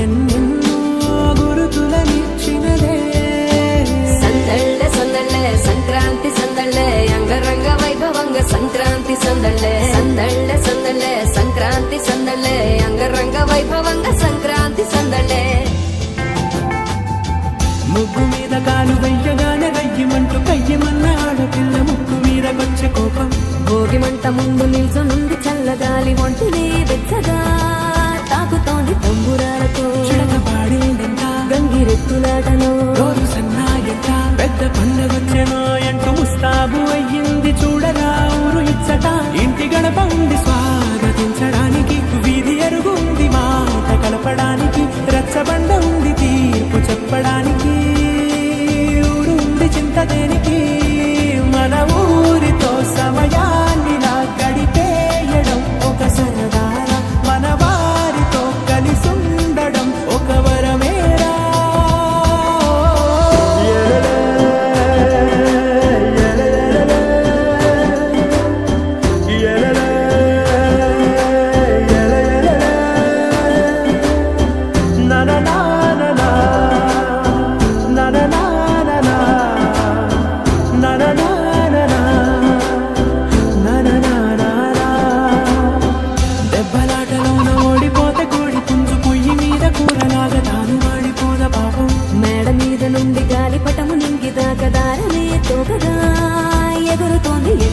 ఎన్నెన్నో గురుతులనిచ్చినదే సందళ్ళే సందళ్ళే సంక్రాంతి సందళ్ళే అంగరంగ వైభవంగ సంక్రాంతి సందళ్ళే. సందళ్ళే సందళ్ళే సంక్రాంతి సందళ్ళే అంగరంగ వైభవంగ సంక్రాంతి సందళ్ళే. ముగ్గు మీద కాలు వెయ్యగానే వెయ్యమంటూ కయ్యమన్న ఆడపిల్ల ముక్కు మీద కొచ్చే కోపం. భోగి మంట ముందు నిల్చొనుంది tan nuevo.